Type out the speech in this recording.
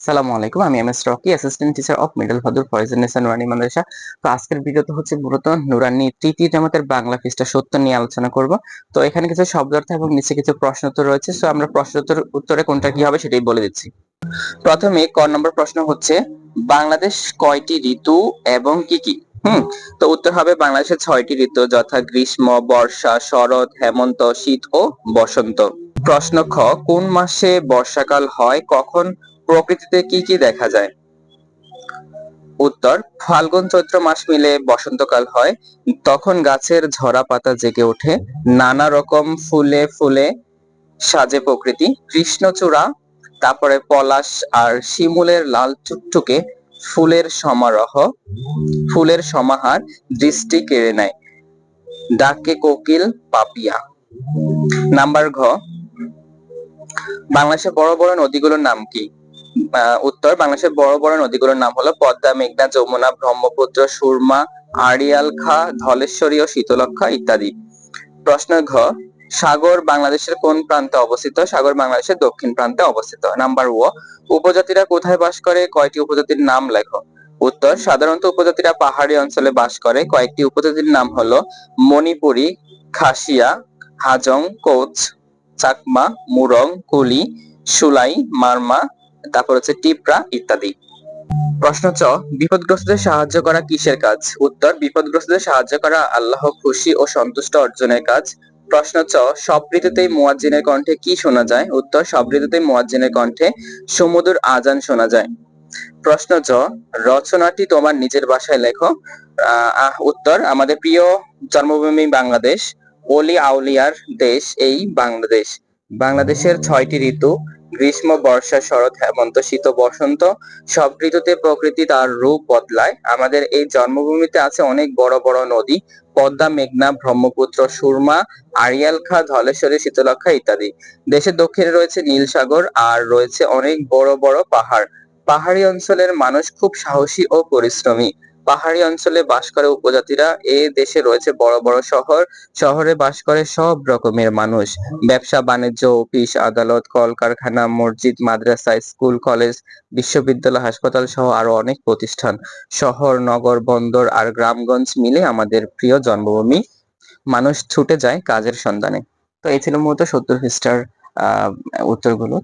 সালামু আলাইকুম, আমি M S Rocky assistant teacher of middle ফাদুর Foyzunnesa Nurani মাদ্রাসা তো আজকের ভিডিওতে হচ্ছে মূলত নুরানি তৃতীয় জামাতের বাংলা পৃষ্ঠা সত্য নিয়ে আলোচনা করব। তো এখানে কিছু শব্দার্থ এবং নিচে কিছু প্রশ্ন উত্তর রয়েছে সো আমরা প্রশ্ন উত্তর উত্তরে কোনটা কি হবে সেটাই বলে দিচ্ছি। প্রথমে ক নম্বর প্রশ্ন হচ্ছে, বাংলাদেশ কয়টি ঋতু এবং কি কি? হুম, তো উত্তর হবে বাংলাদেশের ছয়টি ঋতু, যথা গ্রীষ্ম, বর্ষা, শরৎ, হেমন্ত, শীত ও বসন্ত। প্রশ্ন খ, কোন মাসে বর্ষাকাল হয়, কখন প্রকৃতিতে কি কি দেখা যায়? উত্তর, ফাল্গুন চৈত্র মাস মিলে বসন্তকাল হয়। তখন গাছের ঝরা পাতা জেগে ওঠে। নানা রকম ফুলে ফুলে সাজে প্রকৃতি। কৃষ্ণচূড়া, তারপরে পলাশ আর শিমুলের লাল টুকটুকে ফুলের সমারোহ, ফুলের সমাহার, দৃষ্টি কেড়ে নেয়। ডাকে কোকিল পাপিয়া। নাম্বার ঘ, বাংলাদেশের বড় বড় নদীগুলোর নাম কি? উত্তর বাংলাদেশের বড় বড় নদীগুলোর নাম হলো পদ্মা, মেঘনা, যমুনা, ব্রহ্মপুত্র, সুরমা, আড়িয়াল খা, ধলেশ্বরী ও শীতলক্ষা ইত্যাদি। প্রশ্ন ঘ, সাগর বাংলাদেশের কোন প্রান্তে অবস্থিত? সাগর বাংলাদেশের দক্ষিণ প্রান্তে অবস্থিত। নাম্বার ও, উপজাতিরা কোথায় বাস করে? কয়টি উপজাতির নাম লেখো? উত্তর, সাধারণত উপজাতিরা পাহাড়ি অঞ্চলে বাস করে। কয়েকটি উপজাতির নাম হলো মণিপুরি, খাসিয়া, হাজং, কোচ, চাকমা, মুরং, কুলি, সুলাই, মারমা তারপর হচ্ছে টিপরা ইত্যাদি। প্রশ্ন চ বিপদগ্রস্তদের সাহায্য করা কিসের কাজ? উত্তর বিপদগ্রস্তদের সাহায্য করা আল্লাহ খুশি ও সন্তুষ্ট অর্জনের কাজ। প্রশ্ন চ সব ঋতুতেই মুয়াজ্জিনের কণ্ঠে কি শোনা যায়? উত্তর সব ঋতুতেই মুয়াজ্জিনের কণ্ঠে সমুদর আজান শোনা যায়। প্রশ্ন চ রচনাটি তোমার নিজের ভাষায় লেখো। আহ, আহ, উত্তর আমাদের প্রিয় জন্মভূমি বাংলাদেশ। অলি আউলিয়ার দেশ এই বাংলাদেশ। বাংলাদেশের ছয়টি ঋতু গ্রীষ্ম, বর্ষা, শরৎ, হেমন্ত, শীত বসন্ত সব ঋতুতে প্রকৃতি তার রূপ বদলায়। আমাদের এই জন্মভূমিতে আছে অনেক বড় বড় নদী, পদ্মা, মেঘনা, ব্রহ্মপুত্র, সুরমা আড়িয়াল খা ধলেশ্বরী শীতলক্ষা ইত্যাদি। দেশের দক্ষিণে রয়েছে নীল সাগর আর রয়েছে অনেক বড় বড় পাহাড়। পাহাড়ি অঞ্চলের মানুষ খুব সাহসী ও পরিশ্রমী। পাহাড়ি অঞ্চলে বাস করে উপজাতিরা। এ দেশে রয়েছে বড় বড় শহর। শহরে বাস করে সব রকমের মানুষ। ব্যবসা, বাণিজ্য, অফিস, আদালত, কলকারখানা, মসজিদ, মাদ্রাসা, স্কুল, কলেজ, বিশ্ববিদ্যালয়, হাসপাতাল সহ আরও অনেক প্রতিষ্ঠান। শহর, নগর, বন্দর আর গ্রামগঞ্জ মিলে আমাদের প্রিয় জন্মভূমি। মানুষ ছুটে যায় কাজের সন্ধানে। তো এই ছিল মূলত সত্তর পৃষ্ঠার, আহ, উত্তরগুলো।